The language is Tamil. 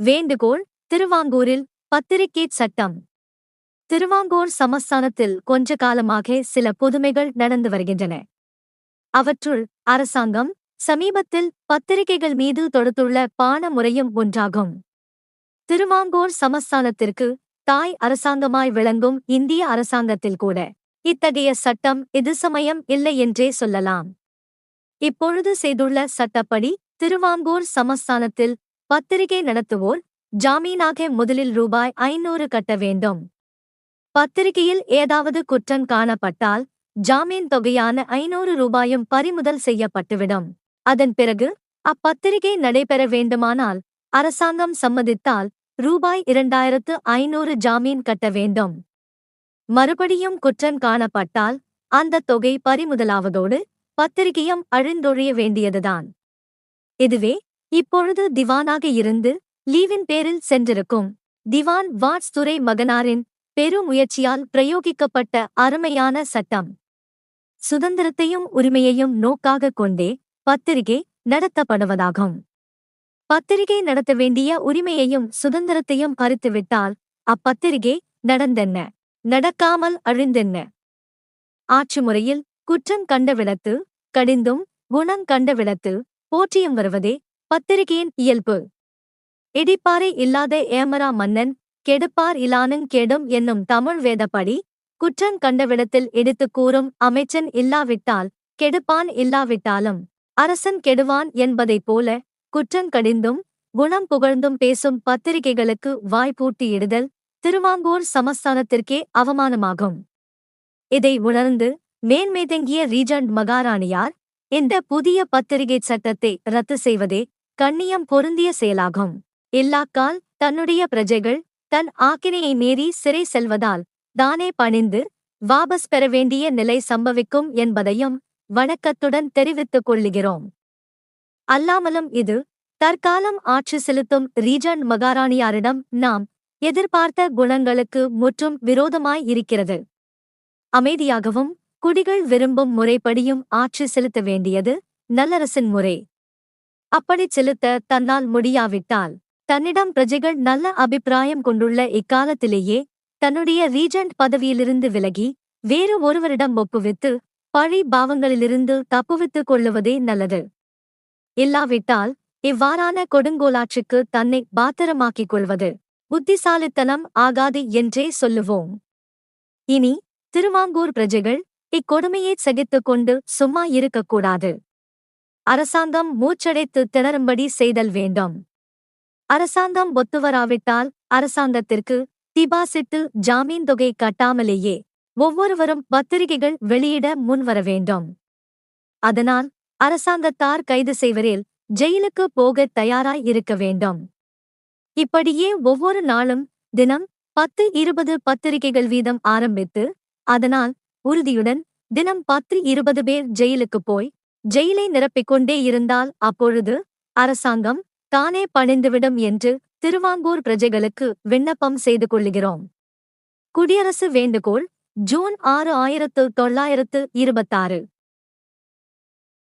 வேண்டுகோள் திருவாங்கூரில் பத்திரிகை சட்டம். திருவாங்கூர் சமஸ்தானத்தில் கொஞ்ச காலமாக சில புதுமைகள் நடந்து வருகின்றன. அவற்றுள் அரசாங்கம் சமீபத்தில் பத்திரிகைகள் மீது தொடுத்துள்ள பான முறையும் ஒன்றாகும். திருவாங்கூர் சமஸ்தானத்திற்கு தாய் அரசாங்கமாய் விளங்கும் இந்திய அரசாங்கத்தில் கூட இத்தகைய சட்டம் இது சமயம் இல்லை என்றே சொல்லலாம். இப்பொழுது செய்துள்ள சட்டப்படி திருவாங்கூர் சமஸ்தானத்தில் பத்திரிகை நடத்துவோர் ஜாமீனாக முதலில் ரூபாய் ஐநூறு கட்ட வேண்டும். பத்திரிகையில் ஏதாவது குற்றம் காணப்பட்டால் ஜாமீன் தொகையான ஐநூறு ரூபாயும் பறிமுதல் செய்யப்பட்டுவிடும். அதன் பிறகு அப்பத்திரிகை நடைபெற வேண்டுமானால் அரசாங்கம் சம்மதித்தால் ரூபாய் இரண்டாயிரத்து ஐநூறு ஜாமீன் கட்ட வேண்டும். மறுபடியும் குற்றம் காணப்பட்டால் அந்த தொகை பறிமுதலாவதோடு பத்திரிகையும் அழிந்தொழிய வேண்டியதுதான். இதுவே இப்பொழுது திவானாக இருந்து லீவின் பேரில் சென்றிருக்கும் திவான் வாட்ஸ் துறை மகனாரின் பெருமுயற்சியால் பிரயோகிக்கப்பட்ட அருமையான சட்டம். சுதந்திரத்தையும் உரிமையையும் நோக்காக கொண்டே பத்திரிகை நடத்தப்படுவதாகும். பத்திரிகை நடத்த வேண்டிய உரிமையையும் சுதந்திரத்தையும் பறித்துவிட்டால் அப்பத்திரிகை நடந்தென்ன? நடக்காமல் அழிந்தென்ன? ஆட்சி முறையில் குற்றம் கண்ட விளத்து கடிந்தும் குணம் கண்ட விளத்து போற்றியும் வருவதே பத்திரிகையின் இயல்பு. இடிப்பாறை இல்லாத ஏமரா மன்னன் கெடுப்பார் இலானுங் கெடும் என்னும் தமிழ் வேதப்படி குற்றங் கண்டவிடத்தில் எடுத்துக் கூறும் அமைச்சன் இல்லாவிட்டால் கெடுப்பான் இல்லாவிட்டாலும் அரசன் கெடுவான் என்பதைப் போல குற்றங் கடிந்தும் குணம் புகழ்ந்தும் பேசும் பத்திரிகைகளுக்கு வாய்ப்பூட்டியிடுதல் திருவாங்கூர் சமஸ்தானத்திற்கே அவமானமாகும். இதை உணர்ந்து மேன்மேதங்கிய ரீஜண்ட் மகாராணியார் இந்த புதிய பத்திரிகை சட்டத்தை ரத்து செய்வதே கண்ணியம் பொருந்திய செயலாகும். இல்லாக்கால் தன்னுடைய பிரஜைகள் தன் ஆக்கினையை மீறி சிறை செல்வதால் தானே பணிந்து வாபஸ் பெற வேண்டிய நிலை சம்பவிக்கும் என்பதையும் வணக்கத்துடன் தெரிவித்துக் கொள்ளுகிறோம். அல்லாமலும் இது தற்காலம் ஆட்சி செலுத்தும் ரீஜன் மகாராணியாரிடம் நாம் எதிர்பார்த்த குணங்களுக்கு முற்றும் விரோதமாய் இருக்கிறது. அமைதியாகவும் குடிகள் விரும்பும் முறைப்படியும் ஆட்சி செலுத்த வேண்டியது நல்லரசின் முறை. அப்படிச் செலுத்த தன்னால் முடியாவிட்டால் தன்னிடம் பிரஜைகள் நல்ல அபிப்பிராயம் கொண்டுள்ள இக்காலத்திலேயே தன்னுடைய ரீஜெண்ட் பதவியிலிருந்து விலகி வேறு ஒருவரிடம் ஒப்புவித்து பழி பாவங்களிலிருந்து தப்புவித்துக் கொள்ளுவதே நல்லது. இல்லாவிட்டால் இவ்வாறான கொடுங்கோலாட்சிக்கு தன்னை பாத்திரமாக்கிக் கொள்வது புத்திசாலித்தனம் ஆகாது என்றே சொல்லுவோம். இனி திருவாங்கூர் பிரஜைகள் இக்கொடுமையை சகித்துக் கொண்டு சும்மா இருக்கக்கூடாது அரசாங்கம் மூச்சடைத்து திணறும்படி செய்தல் வேண்டும். அரசாங்கம் ஒத்துவராவிட்டால் அரசாங்கத்திற்கு டிபாசிட்டு ஜாமீன் தொகை கட்டாமலேயே ஒவ்வொருவரும் பத்திரிகைகள் வெளியிட முன்வர வேண்டும். அதனால் அரசாங்கத்தார் கைது செய்வரில் ஜெயிலுக்கு போக தயாராய் இருக்க வேண்டும். இப்படியே ஒவ்வொரு நாளும் தினம் பத்து இருபது பத்திரிகைகள் வீதம் ஆரம்பித்து அதனால் உறுதியுடன் தினம் பத்து இருபது பேர் ஜெயிலுக்கு போய் ஜெயிலை நிரப்பிக்கொண்டே இருந்தால் அப்பொழுது அரசாங்கம் தானே பணிந்துவிடும் என்று திருவாங்கூர் பிரஜைகளுக்கு விண்ணப்பம் செய்து கொள்கிறோம் குடியரசு வேண்டுகோள் ஜூன் ஆறு ஆயிரத்து தொள்ளாயிரத்து இருபத்தாறு.